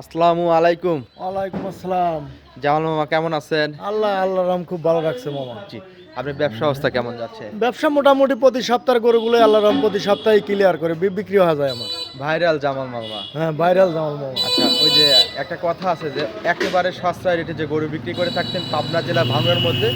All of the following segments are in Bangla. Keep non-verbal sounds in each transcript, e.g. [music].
আসসালামু আলাইকুম। ওয়ালাইকুম আসসালাম। জামাল মামা কেমন আছেন? আল্লাহ আল্লাহ রাম খুব ভালো রাখছে মামা। জি আপনার ব্যবসা অবস্থা কেমন যাচ্ছে? ব্যবসা মোটামুটি প্রতি সপ্তাহের গরুগুলো আল্লাহ রাম প্রতি সপ্তাহে ক্লিয়ার করে বিক্রি হয়ে যায় আমার। ভাইরাল জামাল মামা। হ্যাঁ ভাইরাল জামাল মামা। আচ্ছা ওই যে একটা কথা আছে যে একেবারে সস্তায় রেটে যে গরু বিক্রি করে থাকতেন পাবনা জেলা ভাঙড়ের মধ্যে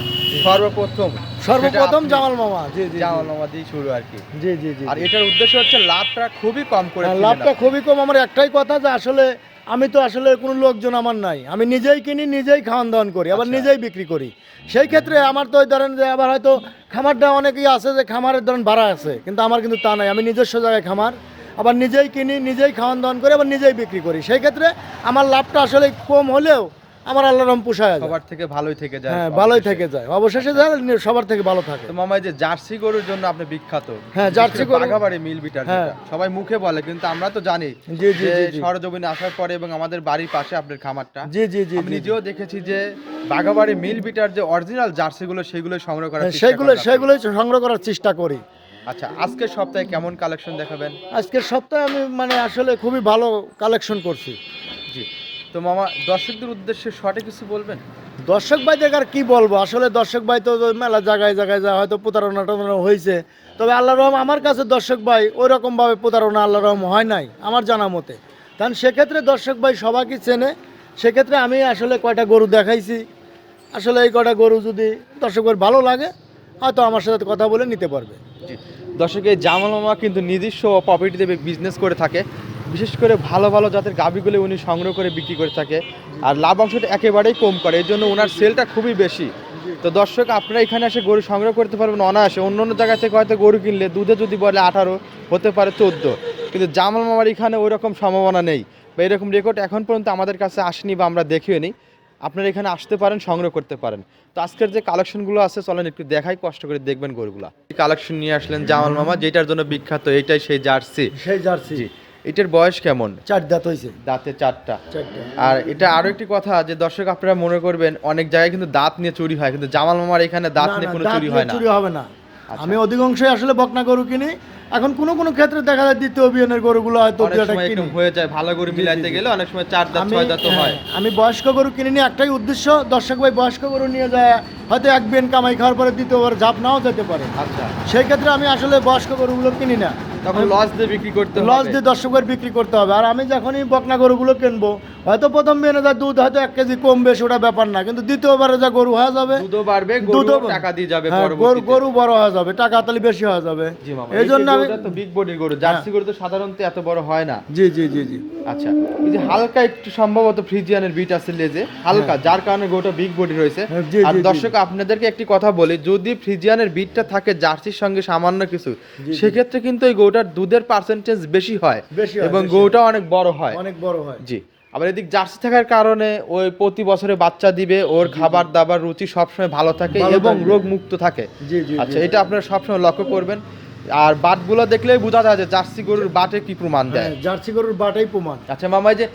সর্বপ্রথম সর্বপ্রথম জামাল মামা জি জি জামাল মামা দিয়ে শুরু আর কি। জি জি জি আর এটার উদ্দেশ্য হচ্ছে লাভটা খুবই কম করে হ্যাঁ, লাভটা খুবই কম। আমার একটাই কথা যে আসলে আমি তো আসলে কোনো লোকজন আমার নাই। আমি নিজেই কিনি নিজেই খাওয়ান দাওয়ান করি আবার আচ্ছা। নিজেই বিক্রি করি। সেই ক্ষেত্রে আমার তো ওই ধরেন যে আবার হয়তো খামারটা অনেকেই আছে যে খামারের ধরেন ভাড়া আছে কিন্তু আমার কিন্তু তা নাই। আমি নিজস্ব জায়গায় খামার আবার নিজেই কিনি নিজেই খাওয়ান দাওয়ান করি আবার নিজেই বিক্রি করি। সেই ক্ষেত্রে আমার লাভটা আসলে কম হলেও আমার আল্লাহ রম পোষায় সবার থেকে ভালোই থেকে যায় হ্যাঁ ভালোই থেকে যায়। অবশেষে যায় সবার থেকে ভালো থাকে। তো মামা যে জার্সি গরুর জন্য আপনি বিখ্যাত। হ্যাঁ, জার্সি গরু- বাঘাবাড়ি মিল বিটার হ্যাঁ। সবাই মুখে বলে কিন্তু আমরা তো জানি জি, জি। সরজমিনে আসার পরে এবং আমাদের বাড়ির পাশে আপনার খামারটা। জি জি জি আমি নিজেও দেখেছি যে বাঘাবাড়ি মিল বিটার যে অরিজিনাল জার্সি গুলো সেগুলো সংগ্রহ করার হ্যাঁ, সেগুলো সেগুলোই সংগ্রহ করার চেষ্টা করি। আচ্ছা আজকের সপ্তাহে কেমন কালেকশন দেখাবেন? আজকের সপ্তাহে আমি মানে আসলে খুবই ভালো কালেকশন করছি। জি। তো মামা দর্শকদের উদ্দেশ্যে শর্টে কিছু বলবেন? দর্শক ভাইদের আর কি বলব? আসলে দর্শক ভাই তো মেলা জায়গায় জায়গায় যা হয়তো প্রতারণা টতারণা হয়েছে। তবে আল্লাহ রহম আমার কাছে দর্শক ভাই ওই রকমভাবে প্রতারণা আল্লাহ রহম হয় নাই আমার জানা মতে। কারণ সেক্ষেত্রে দর্শক ভাই সবাইকে চেনে। সেক্ষেত্রে আমি আসলে কয়টা গরু দেখাইছি। আসলে এই কয়টা গরু যদি দর্শক ভাই ভালো লাগে হয়তো আমার সাথে কথা বলে নিতে পারবে। জি। দর্শক জামাল মামা কিন্তু নিজস্ব প্রপার্টিতে বিজনেস করে থাকে। বিশেষ করে ভালো ভালো জাতের গাভিগুলো উনি সংগ্রহ করে বিক্রি করে থাকে। আর লাভ অংশটা একেবারেই কম করে এই জন্য ওনার সেলটা খুবই বেশি। তো দর্শক আপনারা এখানে এসে গরু সংগ্রহ করতে পারবেন অনায়াসে। অন্য অন্য জায়গা থেকে হয়তো গরু কিনলে দুধে যদি বলে আঠারো হতে পারে চোদ্দ। কিন্তু জামাল মামার এখানে ওই রকম সম্ভাবনা নেই বা এরকম রেকর্ড এখন পর্যন্ত আমাদের কাছে আসেনি বা আমরা দেখিও নি। আপনারা এখানে আসতে পারেন সংগ্রহ করতে পারেন। তো আজকের যে কালেকশনগুলো আছে চলেন একটু দেখাই কষ্ট করে দেখবেন গরুগুলা। কালেকশন নিয়ে আসলেন জামাল মামা যেটার জন্য বিখ্যাত এইটাই সেই জার্সি। সেই জার্সি। এটার বয়স কেমন? চার দাঁত হয়েছে দাঁতে চারটা। আর এটা আরও একটি কথা যে দর্শক আপনারা মনে করবেন অনেক জায়গায় কিন্তু দাঁত নিয়ে চুরি হয় কিন্তু জামাল মামার এখানে দাঁত নিয়ে কোনো চুরি হয় না। চুরি হবে না। আচ্ছা। আমি অধিকাংশই আসলে বকনা গরু কিনি। এখন কোনো কোনো ক্ষেত্রে দেখা যায় দ্বিতীয় অভিযানের গরুগুলো হয়তো হয়ে যায় ভালো গরু মিলাইতে গেলে অনেক সময় চার দাঁত ছয় দাঁত হয়। হ্যাঁ, আমি বয়স্ক গরু কিনে নিয়ে একটাই উদ্দেশ্য দর্শক ভাই বয়স্ক গরু নিয়ে যায় হয়তো এক বেন কামাই খাওয়ার পরে দ্বিতীয়বার ঝাপ নাও যেতে পারে। আচ্ছা। সেই ক্ষেত্রে আমি আসলে বয়স্ক গরুগুলো কিনি না। তখন লস দিয়ে বিক্রি করতে লস দিয়ে দর্শকের বিক্রি করতে হবে। আর আমি যখনই বকনা গরুগুলো কিনবো হয়তো প্রথম বেনে যা দুধ হয়তো এক কেজি কম বেশি ওটা ব্যাপার না। কিন্তু দ্বিতীয়বারে যা গরু হয়ে যাবে দুধও বাড়বে দুধও টাকা দিয়ে যাবে হ্যাঁ, গরু গরু বড় হয়ে যাবে টাকা তাহলে বেশি হয়ে যাবে। এই জন্য আমি তো বিগ বডির গরু জার্সি গরু তো সাধারণত এত বড় হয় না। জি জি জি জি। আচ্ছা এই যে হালকা একটু সম্ভবত ফ্রিজিয়ানের বিট আছে লেজে হালকা যার কারণে গরুটা বিগ বডি রয়েছে। হ্যাঁ, আর দর্শক আপনাদেরকে একটি কথা বলি যদি ফ্রিজিয়ানের বিটটা থাকে জার্সির সঙ্গে সামান্য কিছু সেক্ষেত্রে কিন্তু এই গরুটার দুধের পার্সেন্টেজ বেশি হয় এবং গরুটা অনেক বড় হয়। অনেক বড় হয়। জি। আবার এদিক জার্সি থাকার কারণে ওই প্রতি বছরে বাচ্চা দিবে ওর খাবার দাবার রুচি সবসময় ভালো থাকে এবং রোগ মুক্ত থাকে। আচ্ছা এটা আপনারা সবসময় লক্ষ্য করবেন। আর বাটগুলো দেখলেই বোঝা যায় যে জার্সি গরুর বাটে কি প্রমাণ দেয়। হ্যাঁ, জার্সি গরুর বাটাই প্রমাণ। আচ্ছা মামা যে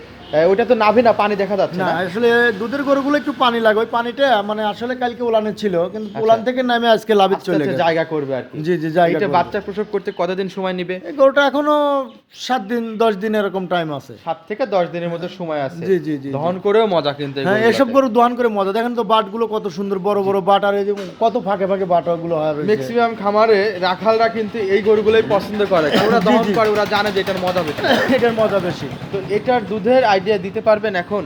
ওইটা তো নাভি না পানি দেখা যাচ্ছে না আসলে দুধের গরুগুলো একটু পানি লাগে। ওই পানিটা মানে আসলে কালকে উলানে ছিল কিন্তু আচ্ছা। উলান থেকে নামে আজকে আস্তে চলে গেছে। জায়গা করবে আর জি জি জায়গা এটা বাচ্চা প্রসব করতে কতদিন সময় নেবে? এই গরুটা এখনও সাত দিন দশ দিন এরকম টাইম আছে। সাত থেকে দশ দিনের মতো সময় আছে। জি জি জি দহন করেও মজা কিন্তু হ্যাঁ। এসব গরু দোয়ান করে মজা। দেখেন তো বাটগুলো কত সুন্দর বড় বড় বাট আর এই যে কত ফাঁকে ফাঁকে বাটাগুলো হয় রয়েছে। ম্যাক্সিমাম খামারে রাখালরা কিন্তু এই গরুগুলোই পছন্দ করে। [laughs] ওরা দহন করে ওরা জানে যে এটার মজা বেশি। [laughs] এটার মজা বেশি। তো এটার দুধের আইডিয়া দিতে পারবেন এখন?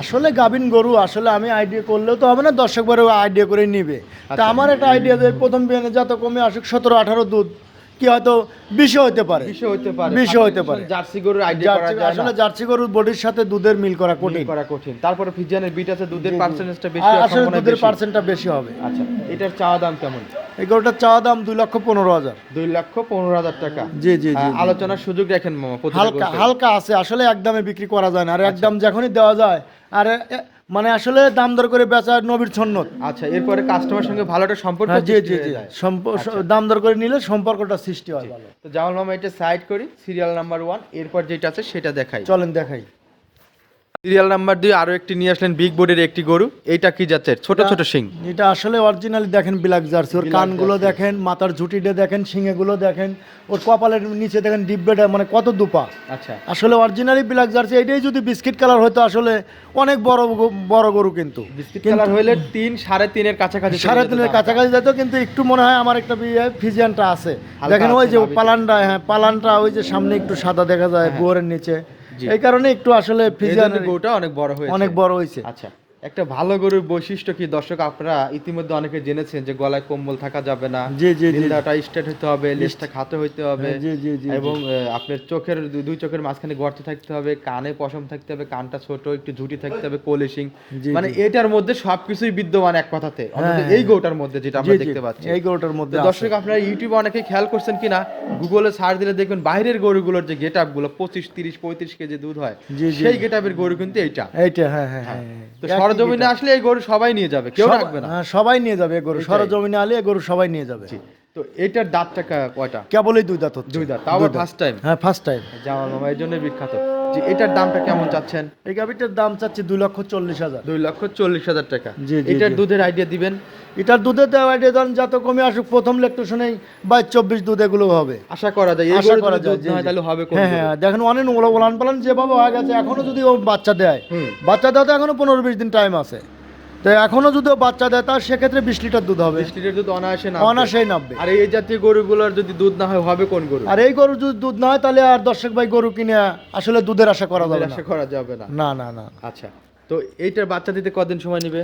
আসলে গাভিন গরু আসলে আমি আইডিয়া করলেও তো হবে না দর্শকবারও আইডিয়া করে নিবে। তা আচ্ছা। আমার একটা আইডিয়া দেয় প্রথম বিয়ানে যত কমে আসুক সতেরো আঠারো দুধ। কি হয়তো বিশে হতে পারে। বিষয় হতে পারে। বিষয় হতে পারে। জার্সি গরুর আইডিয়া করা যায় আসলে জার্সি গরুর বডির সাথে দুধের মিল করা কঠিন। করা কঠিন। তারপরে ফিজিয়ানের বিট আছে দুধের। পার্সেন্টেজটা বেশি আসলে দুধের পার্সেন্টটা বেশি হবে। আচ্ছা এটার চাওয়া দাম কেমন? এই গরুটার চাওয়া দাম দুই লক্ষ পনেরো হাজার। দুই লক্ষ পনেরো হাজার টাকা। জি জি জি আলোচনার সুযোগ রাখেন মামা হালকা হালকা আছে আসলে একদমে বিক্রি করা যায় না। আর আচ্ছা। একদম যখনই দেওয়া যায় আর মানে আসলে দাম দর করে বেচা নবীর ছন্নত আচ্ছা এরপরে কাস্টমার সঙ্গে ভালো একটা সম্পর্ক হ্যাঁ, জি জি জি। আচ্ছা। দাম দর করে নিলে সম্পর্কটা সৃষ্টি হয় তো জামাল মামা এটা সাইড করি সিরিয়াল নাম্বার ওয়ান এরপর যেটা আছে সেটা দেখাই। চলেন দেখাই। সিরিয়াল নাম্বার দুই আরও একটি নিয়ে আসলেন বিগ বোর্ডের একটি গরু। এইটা কি যাচ্ছে ছোট ছোট সিং এটা আসলে অরিজিনালি দেখেন ব্ল্যাক জার্সি ওর কানগুলো দেখেন মাথার ঝুটিটা দেখেন শিঙেগুলো দেখেন ওর কপালের নিচে দেখেন ডিব্বেটা মানে কত দুপা। আচ্ছা। আসলে অরিজিনালি ব্ল্যাক জার্সি এটাই যদি বিস্কিট কালার হতো আসলে অনেক বড় বড় গরু কিন্তু। বিস্কিট কালার হইলে তিন সাড়ে তিনের কাছাকাছি সাড়ে তিনের। কাছাকাছি যেত কিন্তু একটু মনে হয় আমার একটা বিয়ে ফিজিয়ানটা আছে। দেখেন ওই যে পালানটা হ্যাঁ পালানটা ওই যে সামনে একটু সাদা দেখা যায় হ্যাঁ। গোয়ারের নিচে। এই কারণে একটু আসলে ফিজিয়ান গোটা অনেক বড় হয়েছে। অনেক বড় হয়েছে। আচ্ছা। একটা ভালো গরুর বৈশিষ্ট্য কি? দর্শক আপনারা ইতিমধ্যে অনেকে জেনেছেন যে গলায় কম্বল থাকা যাবে না জি জি নিন্দাটা স্ট্রেট হতে হবে লেজটা খাতে হইতে হবে জি জি জি এবং আপনার চোখের দুই চোখের মাঝখানে গর্ত থাকতে হবে কানে পশম থাকতে হবে কানটা ছোট একটু ঝুটি থাকতে হবে কোলিশিং মানে এটার মধ্যে সবকিছুই বিদ্যমান এক কথাতে অন্তত হ্যাঁ, এই গরুটার মধ্যে যেটা আমরা দেখতে পাচ্ছি। এই গরুটার মধ্যে দর্শক আপনারা ইউটিউবে অনেকে খেয়াল করছেন কিনা? গুগলে সার্চ দিলে দেখবেন বাইরের গরুগুলোর যে গেটগুলো পঁচিশ তিরিশ পঁয়ত্রিশ কেজি দুধ হয়। সেই গেট গরু কিন্তু এইটা। এইটা হ্যাঁ হ্যাঁ হ্যাঁ তো সরজমিনে। আসলে এই গরু সবাই নিয়ে যাবে কেউ রাখবে না হ্যাঁ, সবাই নিয়ে যাবে এই গরু। সরজমিনে আলে এই গরু সবাই নিয়ে যাবে। তো এটার দাঁতটা কয়টা কেবলই দুই দাঁত হচ্ছে দুই দাঁত তাও ফার্স্ট টাইম হ্যাঁ ফার্স্ট টাইম জামাল মামা এই জন্য বিখ্যাত এটার দামটা কেমন চাচ্ছেন? এই গাভিটার দাম চাচ্ছি দুই লক্ষ চল্লিশ হাজার। দুই লক্ষ চল্লিশ হাজার টাকা। জি, এটার দুধের আইডিয়া দিবেন? এটার দুধের দেওয়া আইডিয়া ধরেন যত কমে আসুক প্রথম লেকটেশনেই বাইশ চব্বিশ দুধ এগুলো হবে। আশা করা যায় আশা করা যায়। তাহলে হবে হ্যাঁ হ্যাঁ দেখেন অনেক ওলা ওলান পালান যেভাবে হয়ে গেছে এখনও যদি ও বাচ্চা দেয় বাচ্চা দেওয়া তো এখনও পনেরো বিশ দিন টাইম আছে। তো এখনও যদি বাচ্চা দেয় তার সেক্ষেত্রে বিশ লিটার দুধ হবে। বিশ লিটার দুধ অনায়াসে না অনাসেই নাববে আর এই জাতীয় গরুগুলোর যদি দুধ না হয় হবে কোন গরু? আর এই গরু যদি দুধ না হয় তাহলে আর দর্শক ভাই গরু কিনে আসলে দুধের আশা করা যাবে না। আশা করা যাবে না। না না না। আচ্ছা তো এইটার বাচ্চা দিতে কদিন সময় নেবে?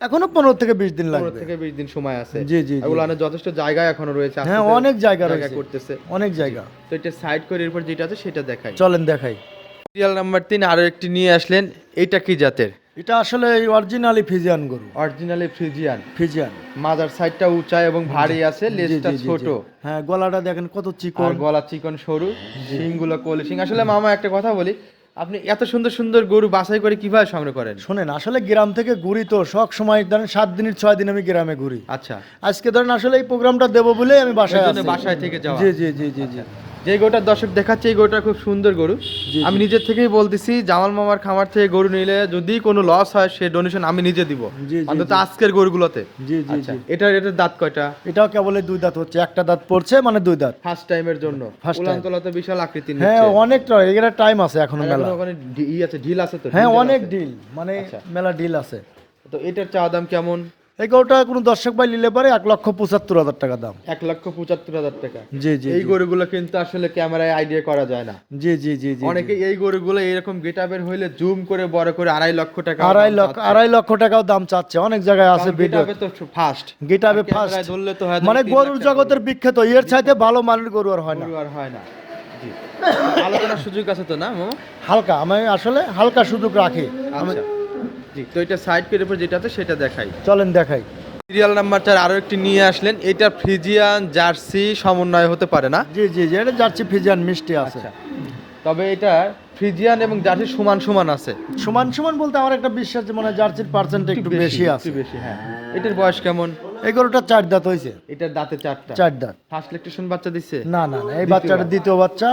এখনও পনেরো থেকে বিশ দিন লাগবে। থেকে বিশ দিন সময় আছে। জি, জি। এগুলো যথেষ্ট জায়গা এখনও রয়েছে হ্যাঁ অনেক জায়গা রয়েছে। করতেছে। অনেক জায়গা। তো এটা সাইড করে এরপর যেটা আছে সেটা দেখাই। চলেন দেখাই। সিরিয়াল নাম্বার তিন আরও একটি নিয়ে আসলেন এটা কি জাতের? এটা আসলে অরিজিনালি ফিজিয়ান গরু। অরিজিনালি ফ্রিজিয়ান ফিজিয়ান মাদার সাইডটা উঁচা এবং ভারী আছে লেজটা ছোট। হ্যাঁ গলাটা দেখেন কত আর চিকন গলা চিকন সরু শিংগুলো কোলে শিং। আসলে মামা একটা কথা বলি আপনি এত সুন্দর সুন্দর গরু বাছাই করে কীভাবে সংগ্রহ করেন? শোনেন আসলে গ্রাম থেকে ঘুরি তো সব সময় ধরেন সাত দিনের ছয় দিন আমি গ্রামে ঘুরি। আচ্ছা। আজকে ধরেন আসলে এই প্রোগ্রামটা দেবো বলে আমি বাসায় এই বাসায় থেকে যাওয়া। জি জি জি জি জি। যে গরুটার দর্শক দেখাচ্ছে এই গরুটা খুব সুন্দর গরু। আমি নিজের থেকেই বলতেছি জামাল মামার খামার থেকে গরু নিলে যদি কোনো লস হয় সে ডোনেশন আমি নিজে দিব। অন্তত আজকের গরুগুলোতে। জি জি আচ্ছা জি। এটার দাঁত কয়টা? এটাও কেবল দুই দাঁত হচ্ছে একটা দাঁত পড়ছে মানে দুই দাঁত। ফার্স্ট টাইমের জন্য। Time. উলানতলা তো বিশাল আকৃতির হ্যাঁ। অনেকটা এগুলা টাইম আছে এখনও মেলা এখনও ওখানে ই আছে ঢিল আছে তো হ্যাঁ অনেক ঢিল মানে আচ্ছা। মেলা ঢিল আছে। তো এটার চাওয়া দাম কেমন? এই গরুটা কোনো দর্শক ভাই নিলে পারে এক লক্ষ পঁচাত্তর হাজার টাকা দাম। এক লক্ষ পঁচাত্তর হাজার টাকা। জি জি এই গরুগুলো কিন্তু আসলে ক্যামেরায় আইডিয়া করা যায় না। জি জি জি জি অনেকে এই গরুগুলো এরকম গেটাবের হইলে জুম করে বড় করে আড়াই লক্ষ টাকা আড়াই লক্ষ আড়াই লক্ষ টাকাও দাম চাচ্ছে। অনেক জায়গায় আছে ভিডিও তো ফার্স্ট গেটাবে ফার্স্ট ধরলে তো হয় মানে গরুর জগতের বিখ্যাত। এর চাইতে ভালো মানের গরু আর হয় না। গরু আর হয় না। আলোচনার সুযোগ আছে তো না হালকা। আমি আসলে হালকা সুযোগ রাখি। আচ্ছা। জি। তো এটা সাইড পর যেটা আছে সেটা দেখাই। চলেন দেখাই। সিরিয়াল নাম্বার চার আরও একটি নিয়ে আসলেন। এটা ফ্রিজিয়ান জার্সি সমন্বয় হতে পারে না? জি জি জি এটা যাচ্ছি ফিজিয়ান মিষ্টি আছে। আচ্ছা। তবে এটা ফ্রিজিয়ান এবং জার্সি সমান সমান আছে। সমান সমান বলতে আমার একটা বিশ্বাস যে মানে জার্সির পার্সেন্ট একটু বেশি আছে। বেশি হ্যাঁ। এটার বয়স কেমন? এই গরুটা চার দাঁত হয়েছে। এটার দাঁতে চারটা। চার দাঁত। ফার্স্ট লেকটেশন বাচ্চা দিচ্ছে না না না এই বাচ্চাটা দ্বিতীয় বাচ্চা।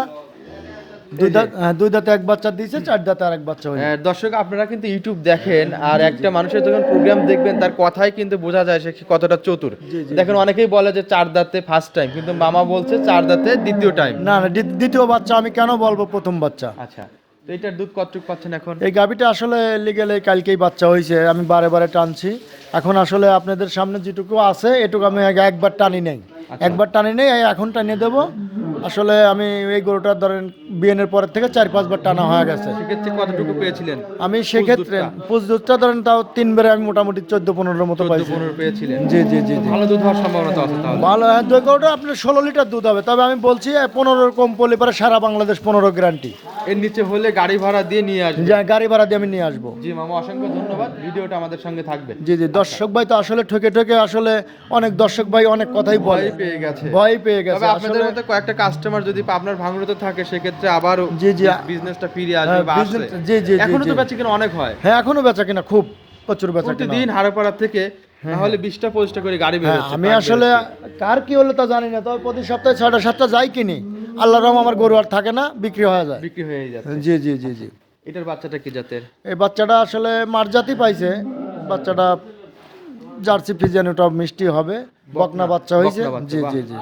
দুই। দাঁত হ্যাঁ, দুই দাঁতে এক বাচ্চা দিয়েছে চার দাঁতে আর এক বাচ্চা হয়েছে। দর্শক আপনারা কিন্তু ইউটিউব দেখেন আর একটা মানুষের যখন প্রোগ্রাম দেখবেন তার কথাই কিন্তু বোঝা যায় সে কতটা চতুর। দেখেন অনেকেই বলে যে চার দাঁতে ফার্স্ট টাইম কিন্তু মামা বলছে চার দাঁতে দ্বিতীয় টাইম না না দ্বিতীয় বাচ্চা আমি কেন বলব প্রথম বাচ্চা? আচ্ছা তো এটার দুধ কতটুকু পাচ্ছেন এখন? এই গাভিটা আসলে লিগেলে কালকেই বাচ্চা হয়েছে আমি বারে বারে টানছি। এখন আসলে আপনাদের সামনে যেটুকু আছে এটুকু আমি একবার টানি নেই। আচ্ছা। একবার টানি নেই এখন টানিয়ে দেবো। আসলে আমি এই গরুটা ধরেন বিয়েনের পরের থেকে চার পাঁচবার টানা হয়ে গেছে। সেক্ষেত্রে কতটুকু পেয়েছিলেন? আমি সেক্ষেত্রে দুধটা? ধরেন তাও তিনবারে আমি মোটামুটি চোদ্দ পনেরো মতো পাইছি। পেয়েছিলেন। জি জি জি জি। ভালো দুধ হওয়ার সম্ভাবনা তো আছে তাহলে। ভালো হ্যাঁ দই গরুটা আপনার ষোলো লিটার দুধ হবে তবে আমি বলছি পনেরো কম পড়লে পরে সারা বাংলাদেশ পনেরো গ্যারান্টি এর নিচে হলে গাড়ি ভাড়া দিয়ে নিয়ে আসবে। যা গাড়ি ভাড়া দিয়ে আমি নিয়ে আসব। জি মামা অসংখ্য ধন্যবাদ। ভিডিওটা আমাদের সঙ্গে থাকবে জি জি দর্শক ভাই তো আসলে ঠকে ঠকে আসলে অনেক দর্শক ভাই অনেক কথাই বলে। ভয় পেয়ে গেছে। ভয় পেয়ে গেছে। আপনাদের মতো কয়েকটা কাস্টমার যদি আপনার ভাঙড়তে থাকে সেক্ষেত্রে আবার জি, জি। বিজনেসটা ফিরে আসবে হ্যাঁ, বা আসবে। জি, জি, এখনও তো। বেচে কিনা অনেক হয়। হ্যাঁ এখনও বেচা কিনা খুব প্রচুর বেচা কিনা। প্রতিদিন হাড়পাড়া থেকে নাহলে বিশটা পঁচিশটা করে গাড়ি বের হ্যাঁ হচ্ছে আমি আসলে কার কি হলো তা জানি না তবে প্রতি সপ্তাহে ছয়টা সাতটা যাই কিনি। আল্লাহ রহম আমার গরু আর থাকে না বিক্রি হয়ে যায়। বিক্রি হয়ে যাচ্ছে। জি জি জি জি। এটার বাচ্চাটা কি জাতের? এই বাচ্চাটা আসলে মারজাতি পাইছে বাচ্চাটা জার্সি ফিজিয়ান ওটা মিষ্টি হবে। বকনা। বাচ্চা হয়েছে? জি জি জি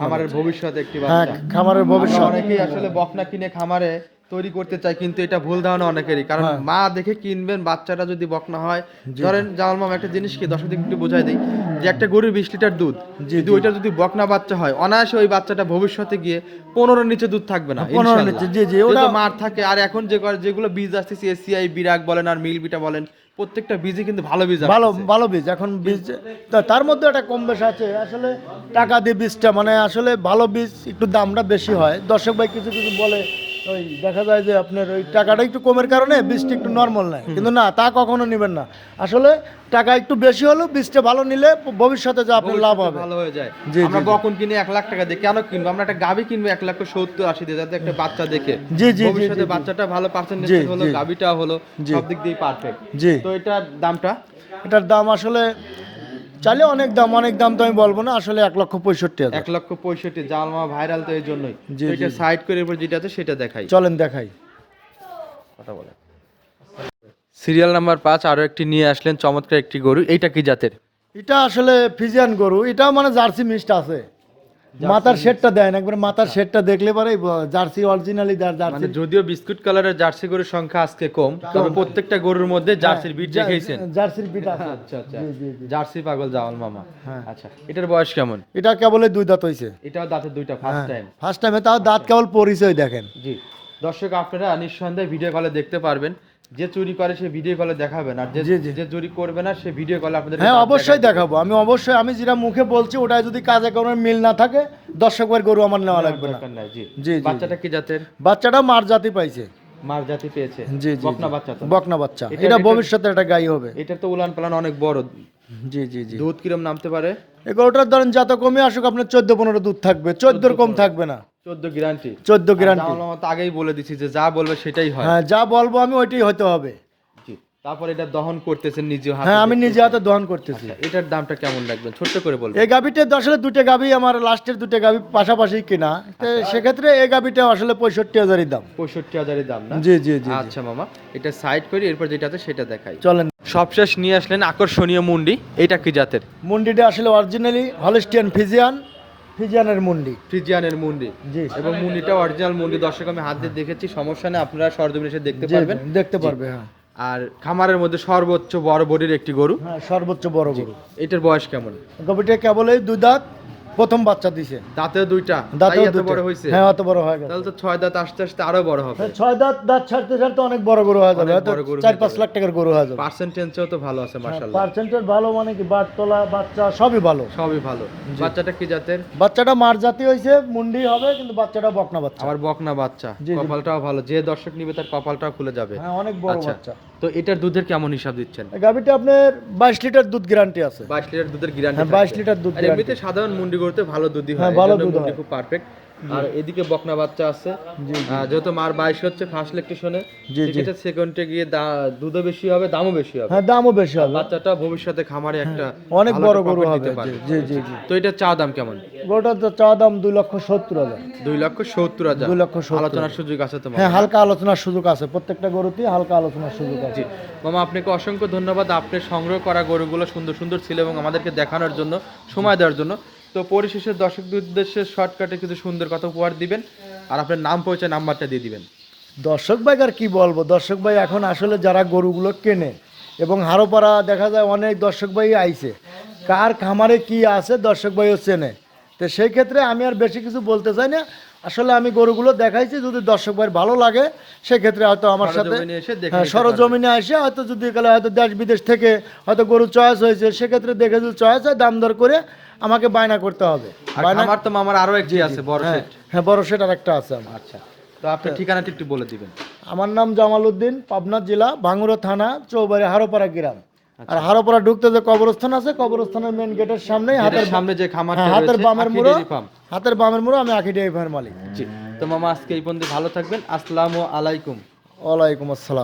খামারের ভবিষ্যৎ একটি হ্যাঁ খামারের ভবিষ্যৎ। অনেকেই আসলে বকনা কিনে খামারে তৈরি করতে চায় কিন্তু এটা ভুল ধারণা অনেকেরই। কারণ হ্যাঁ। মা দেখে কিনবেন বাচ্চাটা যদি বকনা হয়। ধরেন জামাল মাম একটা জিনিস কি? দর্শক একটু বোঝাই দিই যে একটা গরুর বিশ লিটার দুধ যদি ওইটা যদি বকনা বাচ্চা হয় অনায়াসে ওই বাচ্চাটা ভবিষ্যতে গিয়ে পনেরোর নিচে দুধ থাকবে না পনেরোর নিচে, জি, জি, ওটা- মার থাকে আর এখন যে করে- যেগুলো বীজ আসতেছে এসিআই বিরাগ বলেন আর মিল বিটা বলেন প্রত্যেকটা বীজই কিন্তু ভালো বীজ ভালো ভালো বীজ এখন বীজ তার মধ্যে একটা কম বেশ আছে আসলে টাকা দিয়ে বীজটা মানে আসলে ভালো বীজ একটু দামটা বেশি হয়। দর্শক ভাই কিছু কিছু বলে ওই দেখা যায় যে আপনার ওই টাকাটা একটু কমের কারণে বীজটা একটু নর্মাল নেয়। কিন্তু না তা কখনো নেবেন না। আসলে টাকা একটু বেশি হলেও বীজটা ভালো নিলে ভবিষ্যতে যা আপনার লাভ হবে। ভালো হয়ে যায়। জি, আমরা। বকন কিনে এক লাখ টাকা দিয়ে কেন কিনবো? আমরা একটা গাবি কিনবো এক লাখ সত্তর আশি দিয়ে যাতে একটা বাচ্চা দেখে। জি, জি, ভবিষ্যতে। বাচ্চাটা ভালো পার্সেন্টেজ হলো জি। গাবিটা হলো সব দিক দিয়ে পারফেক্ট জি। তো এটার দামটা? এটার দাম আসলে চাইলে অনেক দাম অনেক দাম তো আমি বলব না আসলে এক লক্ষ পঁয়ষট্টি এক লক্ষ পঁয়ষট্টি জালমা ভাইরাল তো এই জন্যই। যে এটা সাইড করে এরপর যেটা আছে সেটা দেখাই। চলেন দেখাই। কথা বলে সিরিয়াল নাম্বার পাঁচ আরও একটি নিয়ে আসলেন চমৎকার একটি গরু এইটা কি জাতের? এটা আসলে ফিজিয়ান গরু এটা মানে জার্সি মিষ্ট আছে। মাথার শেডটা দেয় না একবার মাথার শেডটা দেখলে পরে জার্সি অরিজিনালি জার্সি। মানে যদিও বিস্কুট কালারের জার্সি গরুর সংখ্যা আজকে কম তবে প্রত্যেকটা গরুর মধ্যে জার্সির বিট রেখেছেন জার্সির বিট আছে। আচ্ছা আচ্ছা। জার্সি পাগল জাওয়াল মামা। হ্যাঁ। আচ্ছা এটার বয়স কেমন? এটা কেবল দুই দাঁত হইছে। এটাও দাঁতের দুইটা ফার্স্ট টাইম ফার্স্ট টাইমে তাও দাঁত কেবল পরিচয় দেখেন। জি। দর্শক আপনারা নিঃসন্দেহে ভিডিও কলে দেখতে পারবেন। যে চুরি করে সে ভিডিও কলে দেখাবেন আর যে চুরি করবে না সে ভিডিও কলে আপনাদের হ্যাঁ অবশ্যই দেখাবো। আমি অবশ্যই আমি যেটা মুখে বলছি ওটাই যদি কাজে মিল না থাকে গরু আমার নেওয়া লাগবে না। জি। বাচ্চাটা কি জাতের? বাচ্চাটা মার জাতি পাইছে। মার জাতি পেয়েছে। জি জি বকনা বাচ্চা তো। বকনা বাচ্চা। এটা- এটা এটা- ভবিষ্যতে একটা গাই হবে। এটার তো উলান পালান অনেক বড়। জি জি জি। দুধ কিরম নামতে পারে? এই গরুটার ধরেন যত কমে আসুক আপনার চোদ্দ পনেরো দুধ থাকবে। চোদ্দোর কম থাকবে না। চোদ্দ গ্যারান্টি চোদ্দ গ্যারান্টি আগেই বলে দিছি যে যা বলবে সেটাই হয়। হ্যাঁ যা বলব আমি ওইটাই হতে হবে। তারপর এটা দহন করতেছেন নিজে হাতে হ্যাঁ আমি নিজে হাতে দহন করতেছি। আচ্ছা, এটার দামটা কেমন রাখবেন? ছোট্ট করে বলবেন। এই গাবিটা আসলে দুটো গাবি আমার লাস্টের দুটো গাবি পাশাপাশি কিনা। সেক্ষেত্রে এই গাবিটা আসলে পঁয়ষট্টি হাজারই দাম। পঁয়ষট্টি হাজারের দাম না? জি জি জি আচ্ছা মামা এটা সাইড করি এরপর যেটা আছে সেটা দেখাই। চলেন। সবশেষ নিয়ে আসলেন আকর্ষণীয় মুন্ডি এটা কি জাতের? মুন্ডিটা আসলে অরিজিনালি হলিস্টিয়ান ফিজিয়ান ফিজিয়ানের মুন্ডি। ফ্রিজিয়ানের মুন্ডি। জি। এবং মুন্ডিটা অরিজিনাল মুন্ডি দর্শক আমি হাত দিয়ে দেখেছি সমস্যা নেই আপনারা সরজমিনে এসে দেখতে পারবেন। দেখতে পারবে হ্যাঁ। আর খামারের মধ্যে সর্বোচ্চ বড় বডির একটি গরু। হ্যাঁ সর্বোচ্চ বড় গরু। এটার বয়স কেমন? গবিটা কেবল এই দুই দাঁত প্রথম বাচ্চা দিছে। দাঁতেও দুইটা তাই এত বড় হয়েছে হ্যাঁ অত বড় হয়ে গেছে। তাহলে তো ছয় দাঁত আস্তে আস্তে আরও বড় হবে। হ্যাঁ, ছয় দাঁত দাঁত ছাড়তে ছাড়তে অনেক বড় গরু হয়ে যাবে। হয়তো চার পাঁচ লাখ টাকার গরু হয়ে যাবে। পার্সেন্টেজও তো ভালো আছে মাশাআল্লাহ। পার্সেন্টের ভালো মানে কি বাট তোলা বাচ্চা সবই ভালো। সবই ভালো। বাচ্চাটা কি জাতের? বাচ্চাটা মার জাতি হয়েছে মুন্ডি হবে কিন্তু বাচ্চাটা বকনা বাচ্চা। আবার বকনা বাচ্চা। কপালটাও ভালো। যে দর্শক নিবে তার কপালটাও খুলে যাবে। হ্যাঁ অনেক বড় আচ্ছা বাচ্চা। তো এটার দুধের কেমন হিসাব দিচ্ছেন? গাভিটা আপনার বাইশ লিটার দুধ গ্যারান্টি আছে। বাইশ লিটার দুধের গ্যারান্টি হ্যাঁ, 22 লিটার দুধ এমনিতে সাধারণ মুন্ডি করতে ভালো দুধই হয়। হ্যাঁ, ভালো দুধ হয়। খুব পারফেক্ট আর এদিকে বকনা বাচ্চা আছে। জি, যেহেতু মার বাইশ হচ্ছে ফার্স্ট জি। সেক্ষেত্রে সেকেন্ডে গিয়ে দুধও বেশি হবে দামও বেশি হবে। হ্যাঁ দামও বেশি হবে। বাচ্চাটা ভবিষ্যতে খামারে একটা অনেক বড় গরু হবে। জি জি জি। তো এটা চা দাম কেমন? গরুটার তো চা দাম দুই লক্ষ সত্তর হাজার। দুই লক্ষ সত্তর হাজার। দুই লক্ষ আলোচনার সুযোগ আছে তোমার। হ্যাঁ হালকা আলোচনার সুযোগ আছে। প্রত্যেকটা গরুতেই হালকা আলোচনার সুযোগ আছে। মামা আপনাকে অসংখ্য ধন্যবাদ। আপনি সংগ্রহ করা গরুগুলো সুন্দর সুন্দর ছিল এবং আমাদেরকে দেখানোর জন্য সময় দেওয়ার জন্য। তো পরিশেষে দর্শকদের উদ্দেশ্যে শর্টকাটে কিছু সুন্দর কথা উপহার দিবেন। আর আপনার নাম পরিচয় নাম্বারটা দিয়ে দিবেন। দর্শক ভাই, আর কি বলব? দর্শক ভাই, এখন আসলে যারা গরুগুলো কেনে এবং হারোপাড়া দেখা যায় অনেক দর্শক ভাই আইছে, কার খামারে কি আছে দর্শক ভাইও চেনে। তো সেই ক্ষেত্রে আমি আর বেশি কিছু বলতে চাই না। আসলে আমি গরুগুলো দেখাইছি যদি দর্শক ভাই ভালো লাগে সেক্ষেত্রে হয়তো আমার সাথে সরজমিনে এসে হ্যাঁ হয়তো যদি গেলে হয়তো দেশ বিদেশ থেকে হয়তো গরু চয়েস হয়েছে সেক্ষেত্রে দেখে যদি চয়েস হয় দাম দর করে আমাকে বায়না করতে হবে। আমার তো মামার আরও একটি আছে বড় হ্যাঁ সেট। হ্যাঁ বড় সেট আর একটা আছে আমার। আচ্ছা তো আপনি ঠিকানাটি একটু বলে দিবেন। আমার নাম জামাল উদ্দিন পাবনা জেলা ভাঙুরা থানা চৌবাড়ি হারোপাড়া গ্রাম। আর হারোপাড়া ঢুকতে যে কবরস্থান আছে কবরস্থানের মেন গেটের সামনেই হাতের সামনে যে খামারটা হ্যাঁ, হাতের বামের মুড়ো হাতের বামের মুড়ো আমি আখি ডেইভার মালিক। জি তো মামা আজকে এই পর্যন্ত ভালো থাকবেন। আসসালামু আলাইকুম। ওয়ালাইকুম আসসালাম।